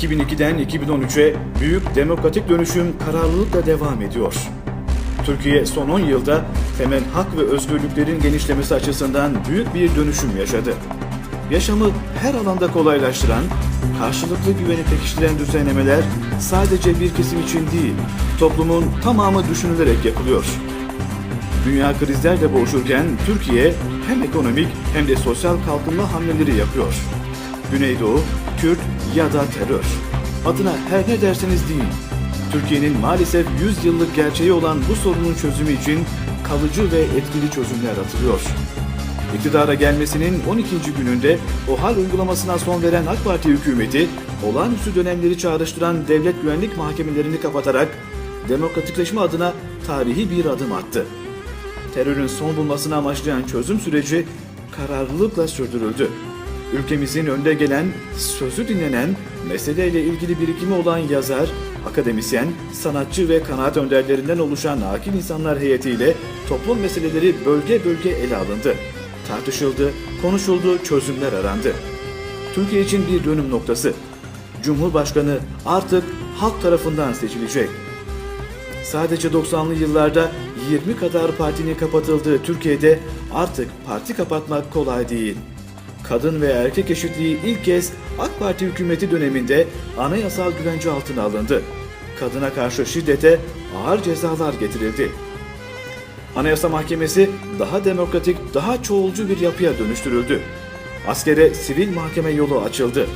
2002'den 2013'e büyük demokratik dönüşüm kararlılıkla devam ediyor. Türkiye son 10 yılda temel hak ve özgürlüklerin genişlemesi açısından büyük bir dönüşüm yaşadı. Yaşamı her alanda kolaylaştıran, karşılıklı güveni pekiştiren düzenlemeler sadece bir kesim için değil, toplumun tamamı düşünülerek yapılıyor. Dünya krizlerle boğuşurken Türkiye hem ekonomik hem de sosyal kalkınma hamleleri yapıyor. Güneydoğu, Kürt ya da terör. Adına her ne derseniz deyin. Türkiye'nin maalesef 100 yıllık gerçeği olan bu sorunun çözümü için kalıcı ve etkili çözümler atılıyor. İktidara gelmesinin 12. gününde OHAL uygulamasına son veren AK Parti hükümeti, olağanüstü dönemleri çağrıştıran devlet güvenlik mahkemelerini kapatarak demokratikleşme adına tarihi bir adım attı. Terörün son bulmasını amaçlayan çözüm süreci kararlılıkla sürdürüldü. Ülkemizin önde gelen, sözü dinlenen, meseleyle ilgili birikimi olan yazar, akademisyen, sanatçı ve kanaat önderlerinden oluşan akil insanlar heyetiyle toplum meseleleri bölge bölge ele alındı. Tartışıldı, konuşuldu, çözümler arandı. Türkiye için bir dönüm noktası. Cumhurbaşkanı artık halk tarafından seçilecek. Sadece 90'lı yıllarda 20 kadar partinin kapatıldığı Türkiye'de artık parti kapatmak kolay değil. Kadın ve erkek eşitliği ilk kez AK Parti hükümeti döneminde anayasal güvence altına alındı. Kadına karşı şiddete ağır cezalar getirildi. Anayasa Mahkemesi daha demokratik, daha çoğulcu bir yapıya dönüştürüldü. Askere sivil mahkeme yolu açıldı.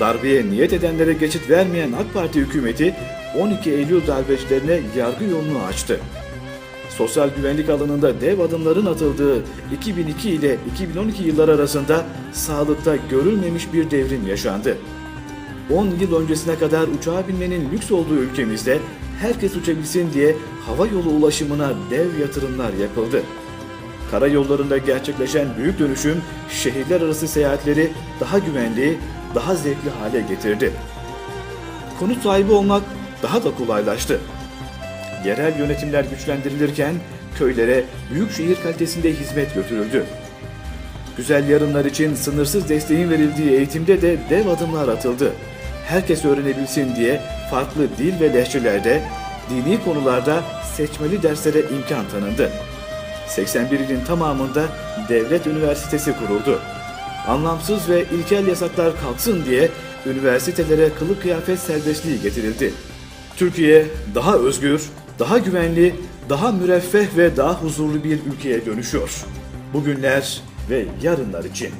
Darbeye niyet edenlere geçit vermeyen AK Parti hükümeti 12 Eylül darbecilerine yargı yolunu açtı. Sosyal güvenlik alanında dev adımların atıldığı 2002 ile 2012 yılları arasında sağlıkta görülmemiş bir devrim yaşandı. 10 yıl öncesine kadar uçağa binmenin lüks olduğu ülkemizde herkes uçabilsin diye hava yolu ulaşımına dev yatırımlar yapıldı. Karayollarında gerçekleşen büyük dönüşüm şehirler arası seyahatleri daha güvenli, daha zevkli hale getirdi. Konut sahibi olmak daha da kolaylaştı. Yerel yönetimler güçlendirilirken köylere büyük şehir kalitesinde hizmet götürüldü. Güzel yarınlar için sınırsız desteğin verildiği eğitimde de dev adımlar atıldı. Herkes öğrenebilsin diye farklı dil ve lehçelerde, dini konularda seçmeli derslere imkan tanındı. 81 ilin tamamında devlet üniversitesi kuruldu. Anlamsız ve ilkel yasaklar kalksın diye üniversitelere kılık kıyafet serbestliği getirildi. Türkiye daha özgür, daha güvenli, daha müreffeh ve daha huzurlu bir ülkeye dönüşüyor. Bugünler ve yarınlar için.